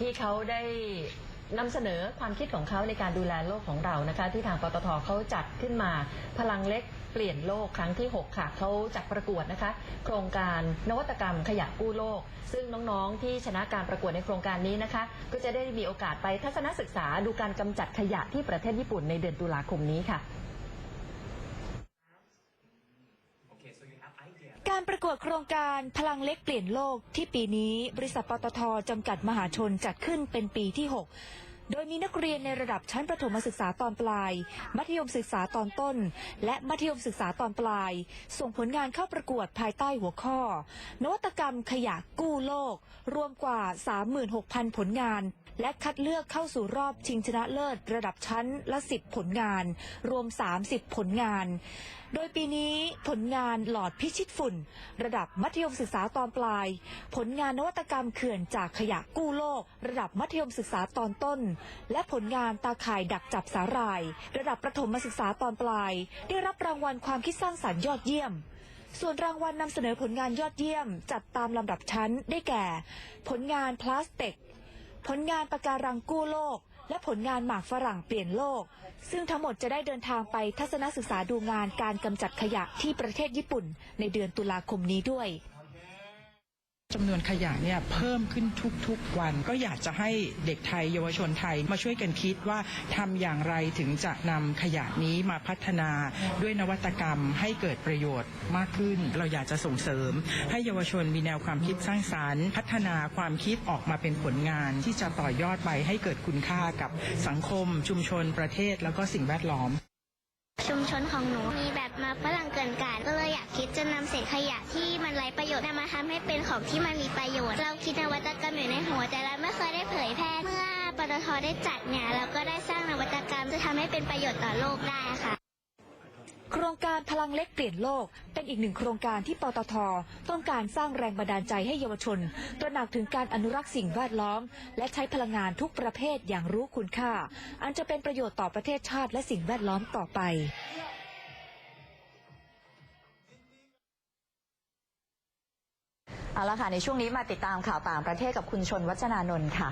ที่เขาได้นำเสนอความคิดของเขาในการดูแลโลกของเรานะคะ ที่ทางปตทเขาจัดขึ้นมาพลังเล็กเปลี่ยนโลกครั้งที่ 6 ค่ะเขาจัดประกวดนะคะ โครงการนวัตกรรมขยะกู้โลก ซึ่งน้องๆ ที่ชนะการประกวดในโครงการนี้นะคะ ก็จะได้มีโอกาสไปทัศนศึกษาดูการกำจัดขยะที่ประเทศญี่ปุ่นในเดือนตุลาคมนี้ค่ะ การประกวดโครงการพลังเล็กเปลี่ยนโลกที่ปีนี้ บริษัทปตทจำกัดมหาชนจัดขึ้นเป็นปีที่ 6 โดยมีนักเรียนในระดับชั้นประถมศึกษาตอนปลาย มัธยมศึกษาตอนต้น และมัธยมศึกษาตอนปลาย ส่งผลงานเข้าประกวดภายใต้หัวข้อ นวัตกรรมขยะกู้โลก รวมกว่า 36,000 ผลงาน และคัดเลือกเข้าสู่รอบชิงชนะเลิศ ระดับชั้นละ 10 ผลงาน รวม 30 ผลงาน โดยปีนี้ผลงานหลอดพิชิตฝุ่น ระดับมัธยมศึกษาตอนปลาย ผลงานนวัตกรรมเขื่อนจากขยะกู้โลก ระดับมัธยมศึกษาตอนต้นและผลงานตาข่ายดักจับสาหร่าย ระดับประถมศึกษาตอนปลาย ได้รับรางวัลความคิดสร้างสรรค์ยอดเยี่ยม ส่วนรางวัลนำเสนอผลงานยอดเยี่ยม จัดตามลำดับชั้นได้แก่ ผลงานพลาสติก ผลงานปะการังกู้โลก และผลงานหมากฝรั่งเปลี่ยนโลก ซึ่งทั้งหมดจะได้เดินทางไปทัศนศึกษาดูงานการกำจัดขยะที่ประเทศญี่ปุ่น ในเดือนตุลาคมนี้ด้วย จำนวนขยะเนี่ยเพิ่มขึ้นทุกๆวัน ก็อยากจะให้เด็กไทยเยาวชนไทยมาช่วยกันคิดว่าทำอย่างไรถึงจะนำขยะนี้มาพัฒนาด้วยนวัตกรรมให้เกิดประโยชน์มากขึ้น เราอยากจะส่งเสริม ให้เยาวชนมีแนวความคิดสร้างสารรค์ พัฒนาความคิดออกมาเป็นผลงาน ที่จะต่อยอดไปให้เกิดคุณค่ากับสังคม ชุมชนประเทศแล้วก็สิ่งแวดล้อม ชุมชนของหนูมีแบบมาฝรั่งเกิน มันไร้ประโยชน์นำมาทำให้เป็นของที่มันมีประโยชน์ เราคิดนวัตกรรมอยู่ในหัวแต่เราไม่เคยได้เผยแพร่ เมื่อปตทได้จัดเนี่ยเราก็ได้สร้างนวัตกรรมจะทำให้เป็นประโยชน์ต่อโลกได้ค่ะโครงการพลังเล็กเปลี่ยนโลกเป็นอีกหนึ่งโครงการที่ปตท ต้องการสร้างแรงบันดาลใจให้เยาวชน ตระหนักถึงการอนุรักษ์สิ่งแวดล้อม และใช้พลังงานทุกประเภทอย่างรู้คุณค่า อันจะเป็นประโยชน์ต่อประเทศชาติและสิ่งแวดล้อมต่อไป เอาละค่ะ ในช่วงนี้มาติดตามข่าวต่างประเทศกับคุณชนวัฒนานนท์ค่ะ